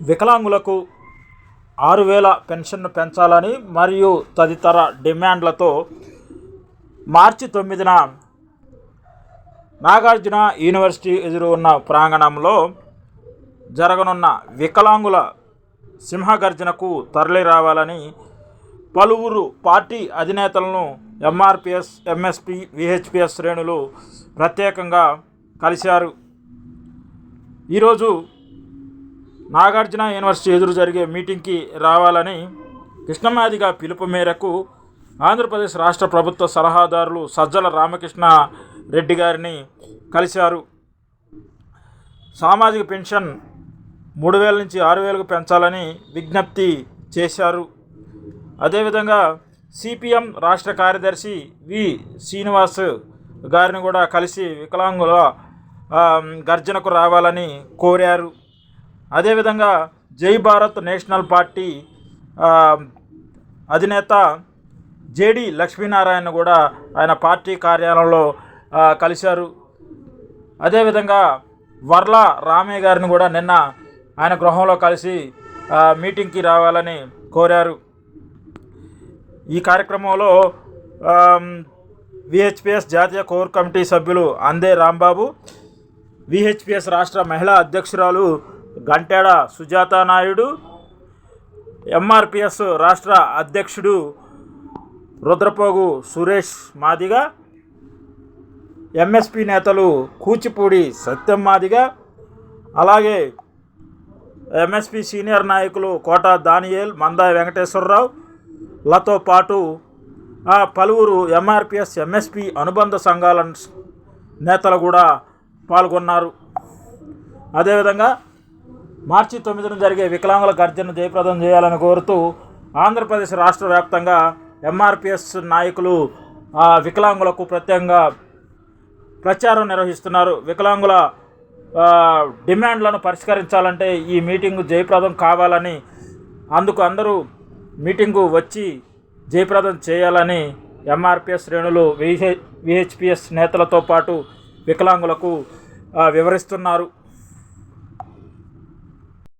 వికలాంగులకు ఆరు వేల పెన్షన్ను పెంచాలని మరియు తదితర డిమాండ్లతో మార్చి తొమ్మిదిన నాగార్జున యూనివర్సిటీ ఎదురు ఉన్న ప్రాంగణంలో జరగనున్న వికలాంగుల సింహగర్జనకు తరలి రావాలని పలువురు పార్టీ అధినేతలను ఎంఆర్పిఎస్ ఎంఎస్పి విహెచ్పిఎస్ శ్రేణులు ప్రత్యేకంగా కలిశారు. ఈరోజు నాగార్జున యూనివర్సిటీ ఎదురు జరిగే మీటింగ్కి రావాలని కృష్ణమాదిగా పిలుపు మేరకు ఆంధ్రప్రదేశ్ రాష్ట్ర ప్రభుత్వ సలహాదారులు సజ్జల రామకృష్ణ రెడ్డి గారిని కలిశారు. సామాజిక పెన్షన్ మూడు వేల నుంచి ఆరు వేలకు పెంచాలని విజ్ఞప్తి చేశారు. అదేవిధంగా సిపిఎం రాష్ట్ర కార్యదర్శి వి శ్రీనివాస్ గారిని కూడా కలిసి వికలాంగుల గర్జనకు రావాలని కోరారు. అదేవిధంగా జై భారత్ నేషనల్ పార్టీ అధినేత జేడి లక్ష్మీనారాయణ కూడా ఆయన పార్టీ కార్యాలయంలో కలిశారు. అదేవిధంగా వర్ల రామయ్య గారిని కూడా నిన్న ఆయన గృహంలో కలిసి మీటింగ్కి రావాలని కోరారు. ఈ కార్యక్రమంలో విహెచ్పిఎస్ జాతీయ కోర్ కమిటీ సభ్యులు అందే రాంబాబు విహెచ్పిఎస్ రాష్ట్ర మహిళా అధ్యక్షురాలు గంటేడ సుజాత నాయుడు ఎంఆర్పిఎస్ రాష్ట్ర అధ్యక్షుడు రుద్రపోగు సురేష్ మాదిగ ఎంఎస్పి నేతలు కూచిపూడి సత్యం మాదిగ అలాగే ఎంఎస్పి సీనియర్ నాయకులు కోట దానియేల్ మందా వెంకటేశ్వరరావు. లతో పాటు ఆ పలువురు ఎంఆర్పిఎస్ ఎంఎస్పి అనుబంధ సంఘాల నేతలు కూడా పాల్గొన్నారు. అదేవిధంగా మార్చి తొమ్మిదిన జరిగే వికలాంగుల గర్జన జయప్రదం చేయాలని కోరుతూ ఆంధ్రప్రదేశ్ రాష్ట్ర వ్యాప్తంగా ఎంఆర్పిఎస్ నాయకులు ఆ వికలాంగులకు ప్రత్యేకంగా ప్రచారం నిర్వహిస్తున్నారు. వికలాంగుల డిమాండ్లను పరిష్కరించాలంటే ఈ మీటింగు జయప్రదం కావాలని అందుకు అందరూ మీటింగు వచ్చి జయప్రదం చేయాలని ఎంఆర్పిఎస్ శ్రేణులు విహె విహెచ్పిఎస్ నేతలతో పాటు వికలాంగులకు వివరిస్తున్నారు.